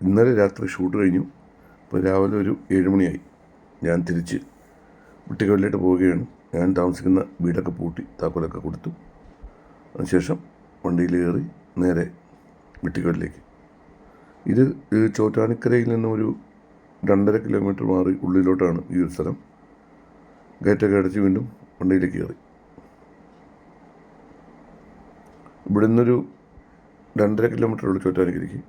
ഇന്നലെ രാത്രി ഷൂട്ട് കഴിഞ്ഞു. ഇപ്പോൾ രാവിലെ ഒരു ഏഴ് മണിയായി. ഞാൻ തിരിച്ച് കുട്ടികളിലോട്ട് പോവുകയാണ്. ഞാൻ താമസിക്കുന്ന വീടൊക്കെ പൂട്ടി താക്കോലൊക്കെ കൊടുത്തു. അതിനുശേഷം വണ്ടിയിൽ കയറി നേരെ വെട്ടിക്കലിലേക്ക് ഇത് ചോറ്റാനിക്കരയിൽ നിന്നും ഒരു രണ്ടര കിലോമീറ്റർ മാറി ഉള്ളിലോട്ടാണ് ഈ ഒരു സ്ഥലം. ഗേറ്റൊക്കെ അടച്ച് വീണ്ടും വണ്ടിയിലേക്ക് കയറി. ഇവിടെ നിന്നൊരു രണ്ടര കിലോമീറ്റർ ഉള്ളു ചോറ്റാനിക്കരയ്ക്ക്.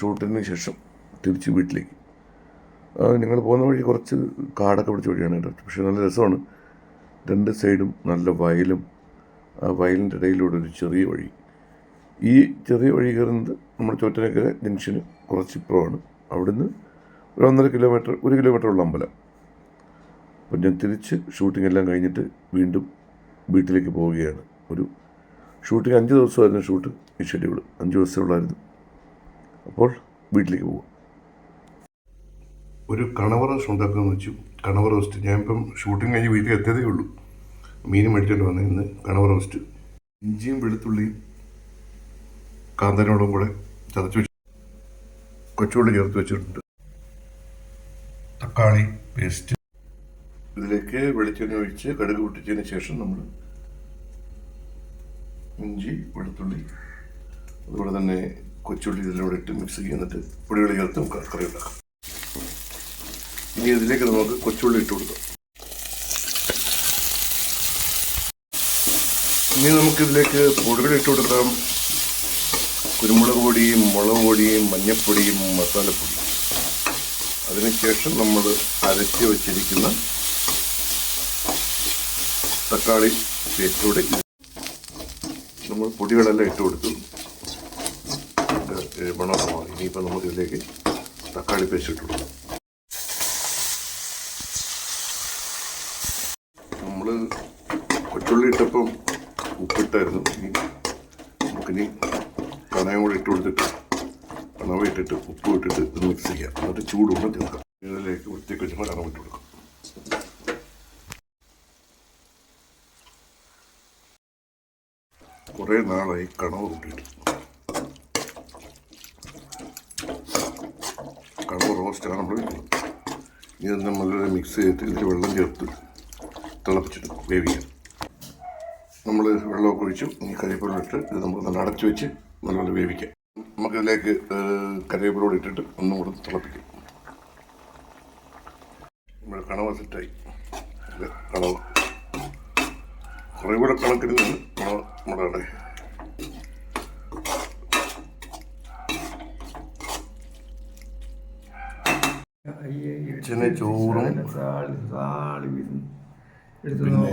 ഷൂട്ടിന് ശേഷം തിരിച്ച് വീട്ടിലേക്ക്. ഞങ്ങൾ പോകുന്ന വഴി കുറച്ച് കാടൊക്കെ പിടിച്ച വഴിയാണ് കേട്ടോ. പക്ഷേ നല്ല രസമാണ്. രണ്ട് സൈഡും നല്ല വയലും ആ വയലിന്റെ ഇടയിലൂടെ ഒരു ചെറിയ വഴി. ഈ ചെറിയ വഴി കയറുന്നത് നമ്മുടെ ചോറ്റനക്കര ജംഗ്ഷന് കുറച്ച് ഇപ്പുറമാണ്. അവിടുന്ന് ഒരു ഒന്നര കിലോമീറ്റർ ഒരു കിലോമീറ്റർ ഉള്ള അമ്പലം. അപ്പം ഞാൻ തിരിച്ച് ഷൂട്ടിംഗ് എല്ലാം കഴിഞ്ഞിട്ട് വീണ്ടും വീട്ടിലേക്ക് പോവുകയാണ്. ഒരു ഷൂട്ടിംഗ് അഞ്ച് ദിവസമായിരുന്നു ഷൂട്ട് ഈ ഷെഡ്യൂൾ അഞ്ച് ദിവസമേ ഉള്ളായിരുന്നു. അപ്പോൾ വീട്ടിലേക്ക് പോകും ഒരു കണവ റോസ്റ്റ് ഉണ്ടാക്കാമെന്ന് വെച്ചു. കണവ റോസ്റ്റ്. ഞാനിപ്പം ഷൂട്ടിംഗ് കഴിഞ്ഞ് വീട്ടിൽ എത്തിയതേ ഉള്ളൂ. മീൻ മേടിച്ചിട്ട് വന്നേ ഇന്ന് കണവ റോസ്റ്റ്. ഇഞ്ചിയും വെളുത്തുള്ളിയും കാന്തനോടും കൂടെ ചതച്ച് വെച്ച് കൊച്ചുള്ളി ചേർത്ത് വെച്ചിട്ടുണ്ട്. തക്കാളി പേസ്റ്റ്. ഇതിലേക്ക് വെളിച്ചെണ്ണ ഒഴിച്ച് കടുക് പൊട്ടിച്ചതിന് ശേഷം നമ്മൾ ഇഞ്ചി വെളുത്തുള്ളി അതുപോലെ തന്നെ കൊച്ചുള്ളി ഇതിലൂടെ ഇട്ട് മിക്സ് ചെയ്യുന്നിട്ട് പൊടികൾ ചേർത്ത് നമുക്ക് കറി ഉണ്ടാക്കാം. ഇനി ഇതിലേക്ക് നമുക്ക് കൊച്ചുള്ളി ഇട്ട് കൊടുക്കാം. ഇനി നമുക്കിതിലേക്ക് പൊടികൾ ഇട്ട് കൊടുക്കാം. കുരുമുളക് പൊടിയും മുളക് പൊടിയും മഞ്ഞപ്പൊടിയും മസാലപ്പൊടിയും അതിനുശേഷം നമ്മൾ അരച്ച് വച്ചിരിക്കുന്ന തക്കാളി പേസ്റ്റോടെ നമ്മൾ പൊടികളെല്ലാം ഇട്ട് കൊടുത്തു. ഇത് മണമൊക്കെ മാറി ഇനിയിപ്പോൾ നമുക്ക് ഇതിലേക്ക് തക്കാളി പേസ്റ്റ് ഇട്ട് നമ്മൾ കൊച്ചുള്ളി ഇട്ടപ്പം ഉപ്പിട്ടായിരുന്നു. ഇനി നമുക്കിനി കണയം കൂടി ഇട്ട് കൊടുത്തിട്ട് കണവ ഇട്ടിട്ട് ഉപ്പ് ഇട്ടിട്ട് ഇത് മിക്സ് ചെയ്യാം. എന്നിട്ട് ചൂടുകൊണ്ട് ചേർക്കാം. ഇതിലേക്ക് വൃത്തിയൊക്കെ വെച്ചുമ്പോൾ കണവ ഇട്ട് കൊടുക്കാം. കുറേ നാളായി കണവ് കൂട്ടിയിട്ട് കണവ റോസ്റ്റാണ് നമ്മൾ ഇത് നമ്മൾ മിക്സ് ചെയ്തിട്ട് ഇതിൽ വെള്ളം ചേർത്ത് തിളപ്പിച്ചിട്ട് വേവിക്കാം. നമ്മൾ വെള്ളമൊക്കെ ഒഴിച്ചു. ഈ കരിവേപ്പില ഇട്ട് ഇത് നമ്മൾ നല്ല അടച്ചു വെച്ച് നല്ലപോലെ വേവിക്കാം. നമുക്കിതിലേക്ക് കറിവേപ്പിലോട് ഇട്ടിട്ട് ഒന്നും കൂടെ തിളപ്പിക്കാം. നമ്മുടെ കണവ സെറ്റായി. കണവ. കുറേ കൂടെ കണക്കിൽ നിന്ന് കണവ നമ്മുടെ ചോറും പിന്നെ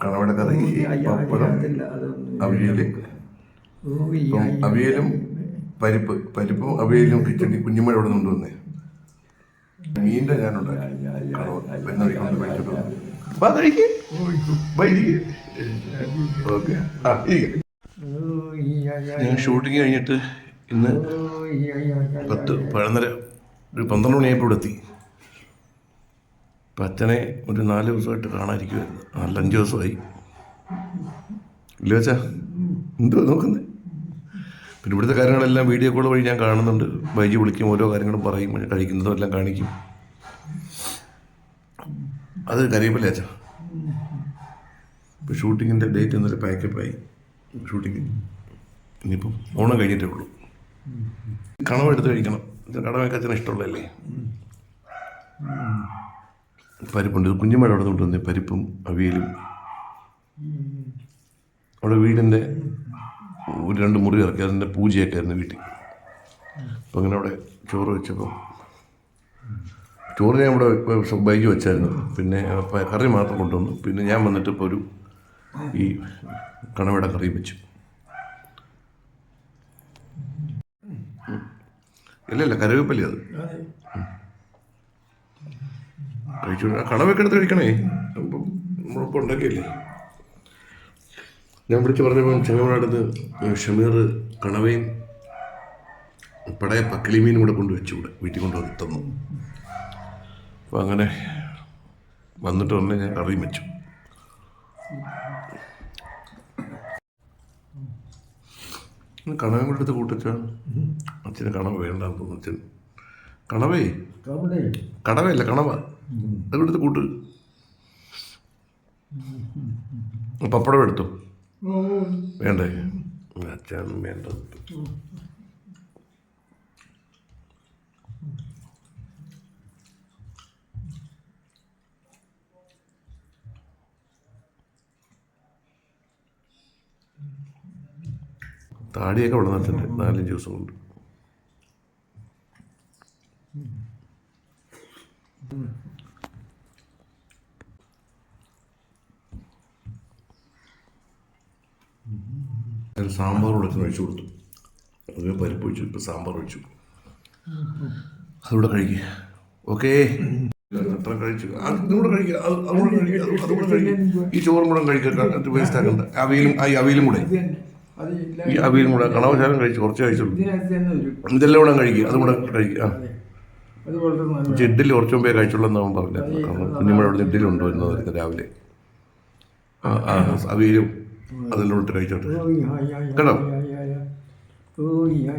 കണവയുടെ കറി പപ്പടം അവിയൽ അവിയലും പരിപ്പ് പരിപ്പും അവിയലും കിച്ചടി കുഞ്ഞുമഴ ഇവിടെ നിന്ന് കൊണ്ടുവന്നേ. മീന്റെ ഞാനുണ്ടാക്കി. പെണ്ണൊഴിക്കൊണ്ട് ഓക്കെ. ആ ഇരിക്ക്. ഞാൻ ഷൂട്ടിങ് കഴിഞ്ഞിട്ട് ഇന്ന് പത്ത് പതിനൊന്നര ഒരു പന്ത്രണ്ട് മണിയായപ്പോൾ എത്തി അപ്പം അച്ഛനെ ഒരു നാല് ദിവസമായിട്ട് കാണാതിരിക്കുമായിരുന്നു നാല് അഞ്ച് ദിവസമായി. ഇല്ല വെച്ചാ എന്തോ നോക്കുന്നത് പിന്നെ ഇവിടുത്തെ കാര്യങ്ങളെല്ലാം വീഡിയോ കോൾ വഴി ഞാൻ കാണുന്നുണ്ട്. വൈകി വിളിക്കും ഓരോ കാര്യങ്ങളും പറയും കഴിക്കുന്നതും എല്ലാം കാണിക്കും. അത് കറിയപ്പല്ലേ അച്ഛാ? ഇപ്പോൾ ഷൂട്ടിങ്ങിന്റെ ഡേറ്റ് ഇന്നലെ പാക്കപ്പായി ഷൂട്ടിങ്. ഇനിയിപ്പം ഓണം കഴിഞ്ഞിട്ടേ ഉള്ളൂ. കണവെടുത്ത് കഴിക്കണം. കടമൊക്കെ അച്ഛന് ഇഷ്ടമുള്ളതല്ലേ? പരിപ്പുണ്ട്. കുഞ്ഞുമഴ അവിടെ വന്നേ പരിപ്പും അവിയലും. അവിടെ വീടിന്റെ ഒരു രണ്ട് മുറി ഇറക്കി. അതിന്റെ പൂജയൊക്കെ ആയിരുന്നു വീട്ടിൽ. അപ്പം അങ്ങനെ അവിടെ ചോറ് വെച്ചപ്പോൾ ചോറ് ഞാൻ ഇവിടെ ബൈക്ക് വെച്ചായിരുന്നു. പിന്നെ കറി മാത്രം കൊണ്ടുവന്നു. പിന്നെ ഞാൻ വന്നിട്ട് ഇപ്പോൾ ഒരു ഈ കണവയുടെ കറി വെച്ചു. ഇല്ല ഇല്ല കറിവേപ്പല്ലേ അത് എടുത്ത് കഴിക്കണേ. അപ്പം നമ്മളിപ്പോൾ ഞാൻ വിളിച്ച് പറഞ്ഞപ്പോൾ ചെങ്ങമനാടത്ത് ഷമീർ കണവയും പടയ പക്കിളിമീനും കൂടെ കൊണ്ടുവച്ചു ഇവിടെ വീട്ടിൽ കൊണ്ടുവന്ന് തന്നു. അപ്പോൾ അങ്ങനെ വന്നിട്ട് ഉടനെ ഞാൻ കറിയും വെച്ചു. കണവയും കൂടെ എടുത്ത് കൂട്ടിച്ച അച്ഛന് കണവ വേണ്ടാന്ന് തോന്നുന്നു അച്ഛൻ. കണവേ? കടവയല്ല കണവ. അത് കൂട്ട്? പപ്പടം എടുത്തു? വേണ്ടേ? അച്ഛൻ വേണ്ട താടിയൊക്കെ ഇവിടെ നട്ടിട്ടുണ്ട് നാലഞ്ച് ദിവസം കൊണ്ട് സാമ്പാർ കൊടുത്ത് ഒഴിച്ചു കൊടുത്തു. അത് പരിപ്പ് ഒഴിച്ചു ഇപ്പം സാമ്പാർ ഒഴിച്ചു. അതുകൂടെ കഴിക്കുക ഓക്കേ. അത്ര കഴിച്ചു. അതുകൂടെ കഴിക്കുക അത് അതുകൂടെ കഴിക്കുക അതുകൂടെ കഴിക്കുക ഈ ചോറും കൂടെ കഴിക്കുക വേസ്റ്റ് ആക്കണ്ട. അവയിലും ഈ അവയിലും കൂടെ. ഈ അവിയലും കൂടെ കണവശാലം കഴിച്ച് കുറച്ച് കഴിച്ചുള്ളൂ ഇതെല്ലാം കൂടെ കഴിക്കും അതും കൂടെ കഴിക്കുക ആ ഇഡ്ഡലി കുറച്ച് മുമ്പേ കഴിച്ചുള്ളൂ എന്ന് അവൻ പറഞ്ഞത് കാരണം കുഞ്ഞുമ്മ അവിടെ ഇഡ്ഡലി കൊണ്ടുവരുന്നത് രാവിലെ ആ ആ അവിയലും അതെല്ലാം ഇട്ട് കഴിച്ചോട്ടെ Mm-hmm. കേട്ടോ? യാ,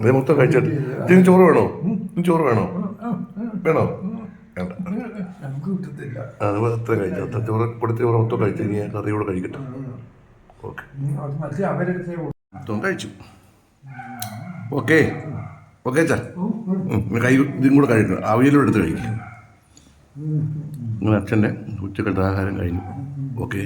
ഇത് മൊത്തം കഴിച്ചിട്ട്. ഇതിന് ചോറ് വേണോ? ഇതിന് ചോറ് വേണോ? വേണോ? വേണ്ട നമുക്ക് കിട്ടത്തില്ല. അത് അത്ര കഴിച്ചു. അത്ര ചോറ് കൊടുത്ത ചോറ് മൊത്തം കഴിച്ചു ഇനി ഞാൻ കറി കൂടെ കഴിക്കട്ടെ. ഓക്കെ. മൊത്തം കഴിച്ചു. ഓക്കെ. ഓക്കെ ചാ കൈ ഇതും കൂടെ കഴിക്കണം അവിയലും എടുത്ത് കഴിക്കും. അച്ഛന്റെ ഉച്ചക്കത്തെ ആഹാരം കഴിഞ്ഞു ഓക്കെ